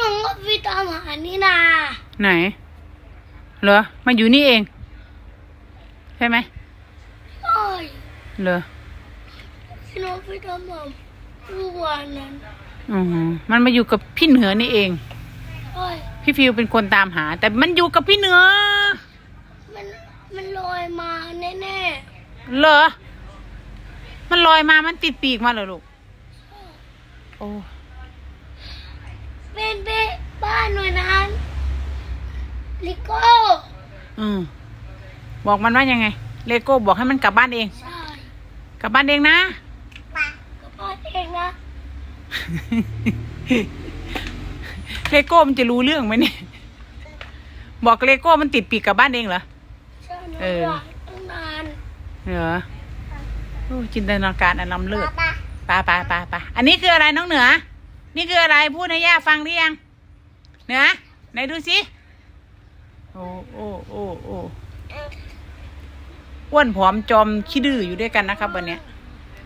น้องก็ไปตามหานี่นาไหน เหรอ มาอยู่นี่เอง ใช่ไหมโอ้ยเหรอพี่น้องไปตามหาทุกวันนั้นอือมันมาอยู่กับพี่เหนือนี่เองโอ้ยพี่ฟิวเป็นคนตามหา แต่มันอยู่กับพี่เหนือ มันมันลอยมาแน่เหรอ มันลอยมา มันติดปีกมาเหรอลูก โอ้ๆเป็นเบ้บ้านหน่วยนั้น ลิโก้อืมบอกมันว่ายังไง เลโก้บอกให้มันกลับบ้านเอง ใช่กลับบ้านเองนะ ปะกับพ่อเองนะเลโก้มันจะรู้เรื่องไหมเนี่ย บอกเลโก้มันติดปีกกลับบ้านเองเหรอใช่หนูเอออยากตั้งนานเหรอโอ้จินตนาการอันล้ำเลิศ ปะปาปาปาปาอันนี้คืออะไรน้องเหนือ นี่คืออะไรพูดให้ย่าฟังหรือยัง เหนือไหนดูสิ โอ้โอ้โอ้โอ้อ้วนผอมจอมขี้ดื้ออยู่ด้วยกันนะครับวันเนี้ย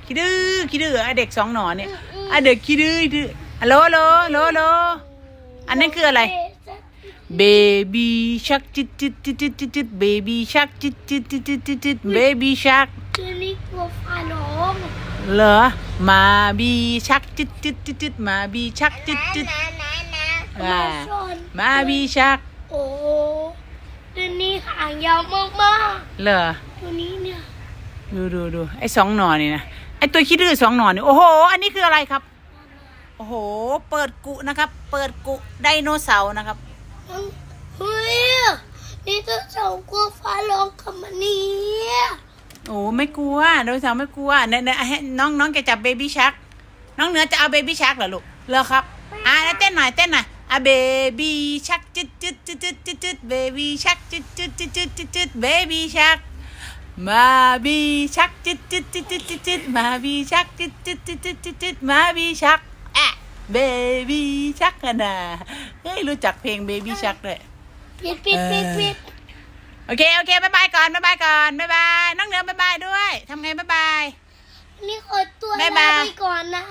ขี้ดื้อขี้ดื้อไอเด็กสองหนอเนี่ยไอเด็กขี้ดื้อดื้อฮัลโหลฮัลโหลฮัลโหลฮัลโหลอันนั้นคืออะไรเบบี้ชักจิตจิตจิตจิตจิตจิตเบบี้ชักจิตจิตจิตจิตจิตจิตเบบี้ชักคือลิโก้ฟาน้องเหรอมาบีชักจิตจิตจิตจิตมาบีชักจิตจิตอ่ามาซ่อนมาบีชักโอ้เดือนนี้ หางยาวมากเหรอๆ ตัวนี้เนี่ย ดูดูดูไอ้สองหนอนี่นะไอ้ตัวขี้ดื้อสองหนอนี่โอ้โห อันนี้คืออะไรครับ โอ้โห เปิดกุนะครับ เปิดกุไดโนเสาร์นะครับ เฮ้ยนี่จะเสากลัวฟ้าร้องกับมันเนี่ยโอ้ไม่กลัวไดโนเสาร์ไม่กลัวเนี่ยเนี่ยให้น้องน้องแกจับเบบี้ชัก น้องเหนือจะเอาเบบี้ชักเหรอลูกเหรอครับ อะแล้วเต้นหน่อยเต้นหน่อย อะเบบี้ชักจิตจิตจิตจิตจิตจิตเบบี้ชักจิตจิตจิตจิตจิตจิตเบบี้ชักมาบีชักจิตจิตจิตจิตจิตจิตมาบีชักจิตจิตจิตจิตจิตจิตมาบีชักอะเบบี้ชักกันนะเฮ้ยรู้จักเพลงเบบี้ชักด้วยปิดปิดปิดปิดโอเค โอเคบายบายก่อนบายบายก่อนบายบายน้องเหนือบายบายด้วยทำไงบายบายนี่ขอตัวบ๊ายลาบายไปก่อนนะ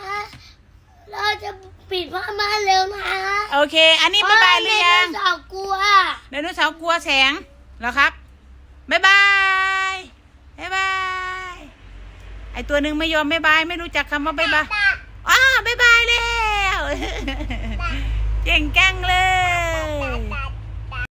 เราจะ ปิดผ้าม่านเร็วนะโอเค อันนี้บายบายหรือยังเพาะว่าไดโนเสาร์กลัวไดโนเสาร์กลัวแสงเหรอครับบายบายบายบายไอตัวหนึ่งไม่ยอมบายบายไม่รู้จักคำว่าบายบายอ้าวบายบายแล้วเก่งจังเลย